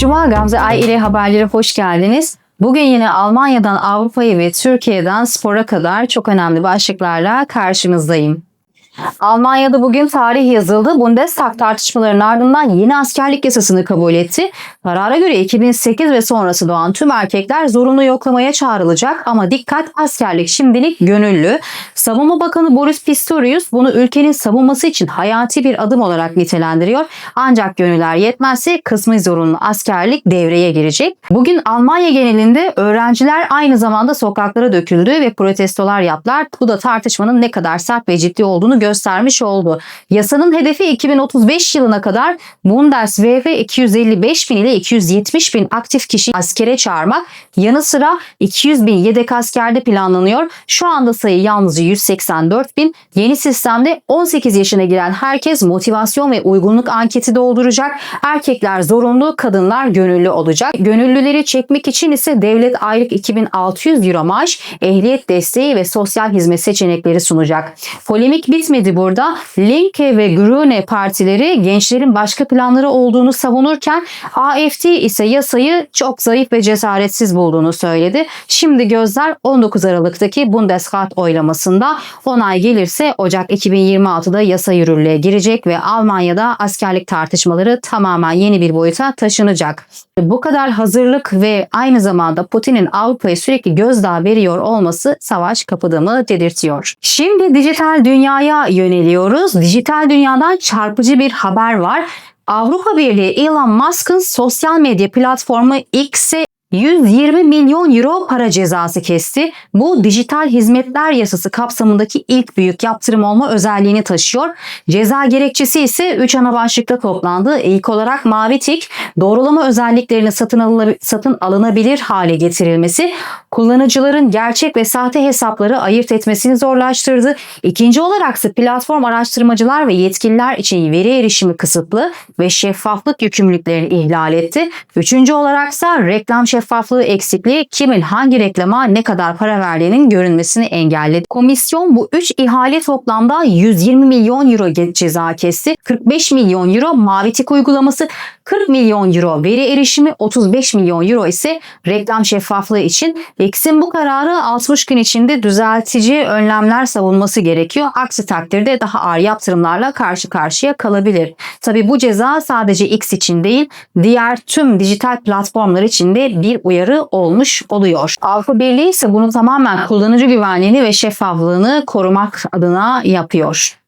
Cuma Gamze Ay ile haberlere hoş geldiniz. Bugün yine Almanya'dan Avrupa'ya ve Türkiye'den spora kadar çok önemli başlıklarla karşınızdayım. Almanya'da bugün tarih yazıldı. Bundestag tartışmalarının ardından yeni askerlik yasasını kabul etti. Karara göre 2008 ve sonrası doğan tüm erkekler zorunlu yoklamaya çağrılacak ama dikkat askerlik şimdilik gönüllü. Savunma Bakanı Boris Pistorius bunu ülkenin savunması için hayati bir adım olarak nitelendiriyor. Ancak gönüller yetmezse kısmı zorunlu askerlik devreye girecek. Bugün Almanya genelinde öğrenciler aynı zamanda sokaklara döküldü ve protestolar yaptılar. Bu da tartışmanın ne kadar sert ve ciddi olduğunu göstermiş oldu. Yasanın hedefi 2035 yılına kadar Bundeswehr'e 255 bin ile 270 bin aktif kişi askere çağırmak. Yanı sıra 200 bin yedek askerde planlanıyor. Şu anda sayı yalnızca 184 bin. Yeni sistemde 18 yaşına giren herkes motivasyon ve uygunluk anketi dolduracak. Erkekler zorunlu, kadınlar gönüllü olacak. Gönüllüleri çekmek için ise devlet aylık 2600 euro maaş, ehliyet desteği ve sosyal hizmet seçenekleri sunacak. Polemik bitmedi burada. Linke ve Grüne partileri gençlerin başka planları olduğunu savunurken AFD ise yasayı çok zayıf ve cesaretsiz bulduğunu söyledi. Şimdi gözler 19 Aralık'taki Bundesrat oylamasında onay gelirse Ocak 2026'da yasa yürürlüğe girecek ve Almanya'da askerlik tartışmaları tamamen yeni bir boyuta taşınacak. Bu kadar hazırlık ve aynı zamanda Putin'in Avrupa'ya sürekli gözdağı veriyor olması savaş kapıdığımı dedirtiyor. Şimdi dijital dünyaya yöneliyoruz. Dijital dünyadan çarpıcı bir haber var. Avrupa Birliği Elon Musk'ın sosyal medya platformu X'e 120 milyon euro para cezası kesti. Bu dijital hizmetler yasası kapsamındaki ilk büyük yaptırım olma özelliğini taşıyor. Ceza gerekçesi ise 3 ana başlıkta toplandı. İlk olarak mavi tik, doğrulama özelliklerini satın, alına- satın alınabilir hale getirilmesi, kullanıcıların gerçek ve sahte hesapları ayırt etmesini zorlaştırdı. İkinci olarak ise platform araştırmacılar ve yetkililer için veri erişimi kısıtlı ve şeffaflık yükümlülüklerini ihlal etti. Üçüncü olaraksa reklam şeffaflığı eksikliği kimin hangi reklama ne kadar para verdiğinin görünmesini engelledi. Komisyon bu 3 ihale toplamda 120 milyon euro ceza kesti. 45 milyon euro mavi tik uygulaması, 40 milyon euro veri erişimi, 35 milyon euro ise reklam şeffaflığı için. X'in bu kararı 60 gün içinde düzeltici önlemler savunması gerekiyor. Aksi takdirde daha ağır yaptırımlarla karşı karşıya kalabilir. Tabi bu ceza sadece X için değil, diğer tüm dijital platformlar için de bir uyarı olmuş oluyor. Avrupa Birliği ise bunu tamamen kullanıcı güvenliğini ve şeffaflığını korumak adına yapıyor.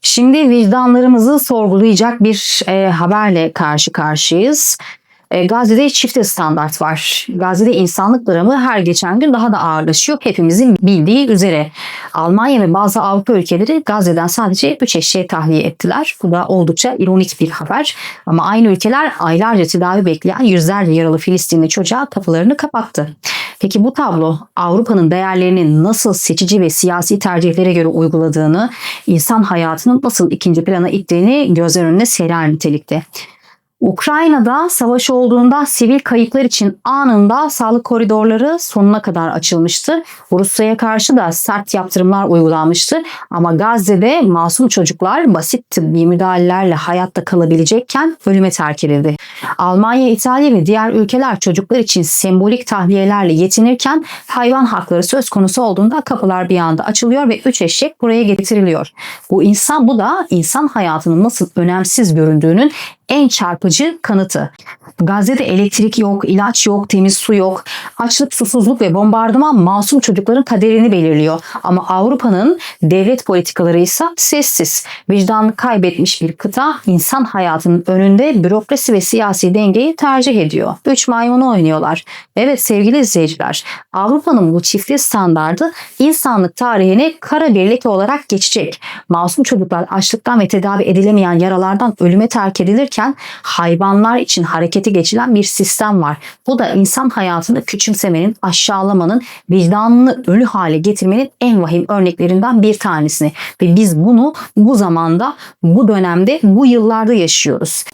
Şimdi vicdanlarımızı sorgulayacak bir e, haberle karşı karşıyayız. E, Gazze'de çifte standart var. Gazze'de insanlık dramı her geçen gün daha da ağırlaşıyor. Hepimizin bildiği üzere. Almanya ve bazı Avrupa ülkeleri Gazze'den sadece 3 eşeği tahliye ettiler. Bu da oldukça ironik bir haber. Ama aynı ülkeler aylarca tedavi bekleyen yüzlerce yaralı Filistinli çocuğa kapılarını kapattı. Peki bu tablo Avrupa'nın değerlerini nasıl seçici ve siyasi tercihlere göre uyguladığını, insan hayatının nasıl ikinci plana ittiğini gözler önüne serer nitelikte. Ukrayna'da savaş olduğunda sivil kayıplar için anında sağlık koridorları sonuna kadar açılmıştı. Rusya'ya karşı da sert yaptırımlar uygulanmıştı. Ama Gazze'de masum çocuklar basit tıbbi müdahalelerle hayatta kalabilecekken ölüme terk edildi. Almanya, İtalya ve diğer ülkeler çocuklar için sembolik tahliyelerle yetinirken hayvan hakları söz konusu olduğunda kapılar bir anda açılıyor ve üç eşek buraya getiriliyor. Bu insan bu da insan hayatının nasıl önemsiz göründüğünün en çarpıcı kanıtı. Gazze'de elektrik yok, ilaç yok, temiz su yok. Açlık, susuzluk ve bombardıman masum çocukların kaderini belirliyor. Ama Avrupa'nın devlet politikaları ise sessiz. Vicdanını kaybetmiş bir kıta insan hayatının önünde bürokrasi ve siyasi dengeyi tercih ediyor. Üç maymunu oynuyorlar. Evet sevgili izleyiciler, Avrupa'nın bu çiftli standardı insanlık tarihine kara bir leke olarak geçecek. Masum çocuklar açlıktan ve tedavi edilemeyen yaralardan ölüme terk edilirken hayvanlar için harekete geçilen bir sistem var. Bu da insan hayatını küçümsemenin, aşağılamanın, vicdanını ölü hale getirmenin en vahim örneklerinden bir tanesini. Ve biz bunu bu zamanda, bu dönemde, bu yıllarda yaşıyoruz.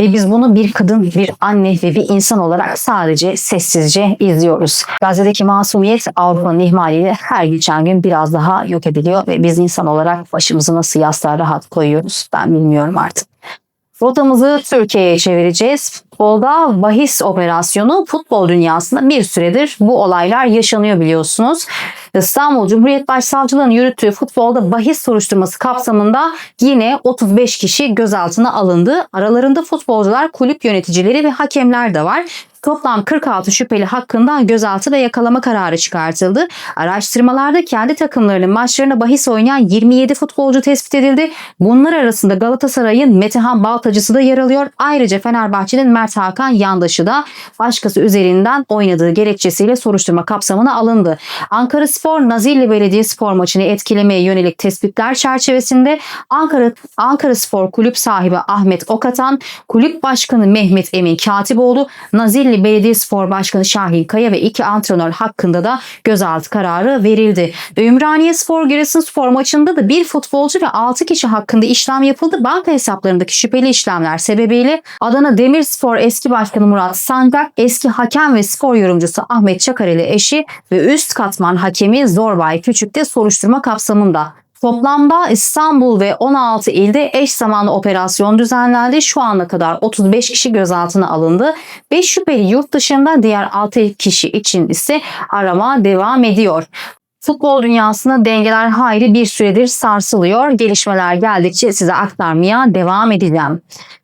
Ve biz bunu bir kadın, bir anne ve bir insan olarak sadece sessizce izliyoruz. Gazze'deki masumiyet Avrupa'nın ihmaliyle her geçen gün biraz daha yok ediliyor ve biz insan olarak başımızı nasıl yastığa rahat koyuyoruz ben bilmiyorum artık. Rotamızı Türkiye'ye çevireceğiz. Futbolda bahis operasyonu futbol dünyasında bir süredir bu olaylar yaşanıyor biliyorsunuz. İstanbul Cumhuriyet Başsavcılığı'nın yürüttüğü futbolda bahis soruşturması kapsamında yine 35 kişi gözaltına alındı. Aralarında futbolcular, kulüp yöneticileri ve hakemler de var. Toplam 46 şüpheli hakkında gözaltı ve yakalama kararı çıkartıldı. Araştırmalarda kendi takımlarının maçlarına bahis oynayan 27 futbolcu tespit edildi. Bunlar arasında Galatasaray'ın Metehan Baltacısı da yer alıyor. Ayrıca Fenerbahçe'nin Mert Hakan Yandaşı da başkası üzerinden oynadığı gerekçesiyle soruşturma kapsamına alındı. Ankara Spor Nazilli Belediyespor maçını etkilemeye yönelik tespitler çerçevesinde Ankara Ankara Spor Kulüp sahibi Ahmet Okatan, Kulüp Başkanı Mehmet Emin Katipoğlu, Nazilli Belediyespor Başkanı Şahin Kaya ve iki antrenör hakkında da gözaltı kararı verildi. Ümraniye Spor Giresunspor maçında da bir futbolcu ve 6 kişi hakkında işlem yapıldı. Banka hesaplarındaki şüpheli işlemler sebebiyle Adana Demirspor eski başkanı Murat Sancak, eski hakem ve spor yorumcusu Ahmet Çakar ile eşi ve üst katman hakemi Zorbay Küçük de soruşturma kapsamında. Toplamda İstanbul ve 16 ilde eş zamanlı operasyon düzenlendi. Şu ana kadar 35 kişi gözaltına alındı. 5 şüpheli yurt dışında diğer 6 kişi için ise arama devam ediyor. Futbol dünyasında dengeler hayli bir süredir sarsılıyor. Gelişmeler geldikçe size aktarmaya devam edeceğim.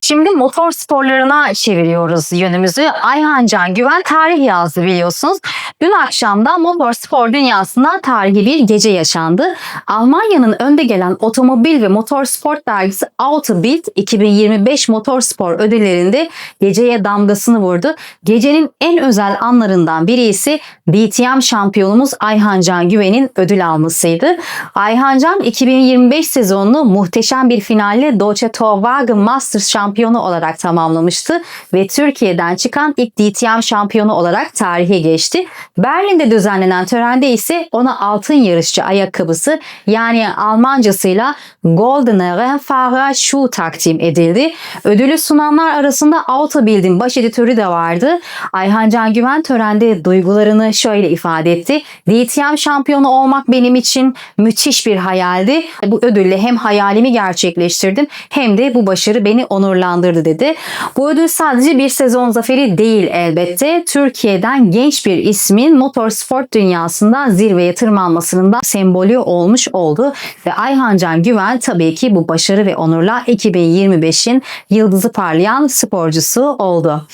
Şimdi motor sporlarına çeviriyoruz yönümüzü. Ayhan Can Güven tarih yazdı biliyorsunuz. Dün akşamda motor spor dünyasında tarihi bir gece yaşandı. Almanya'nın önde gelen otomobil ve motor sport dergisi Autobild 2025 motor spor ödüllerinde geceye damgasını vurdu. Gecenin en özel anlarından biri ise DTM şampiyonumuz Ayhan Can Güven'in ödül almasıydı. Ayhan Can 2025 sezonunu muhteşem bir finalle Deutsche Torwagen Masters şampiyonu olarak tamamlamıştı ve Türkiye'den çıkan ilk DTM şampiyonu olarak tarihe geçti. Berlin'de düzenlenen törende ise ona altın yarışçı ayakkabısı yani Almancasıyla Goldene Rennfahrer Schuh takdim edildi. Ödülü sunanlar arasında Autobild'in baş editörü de vardı. Ayhan Can Güven törende duygularını şöyle ifade etti. DTM şampiyonu olmak benim için müthiş bir hayaldi. Bu ödülle hem hayalimi gerçekleştirdim hem de bu başarı beni onurlandırdı dedi. Bu ödül sadece bir sezon zaferi değil elbette. Türkiye'den genç bir ismin motorsport dünyasında zirveye tırmanmasının da sembolü olmuş oldu. Ve Ayhan Can Güven tabii ki bu başarı ve onurla 2025'in yıldızı parlayan sporcusu oldu.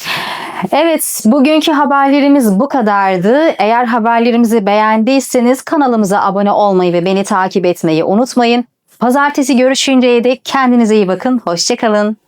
Evet, bugünkü haberlerimiz bu kadardı. Eğer haberlerimizi beğendiyseniz kanalımıza abone olmayı ve beni takip etmeyi unutmayın. Pazartesi görüşünceye dek kendinize iyi bakın. Hoşçakalın.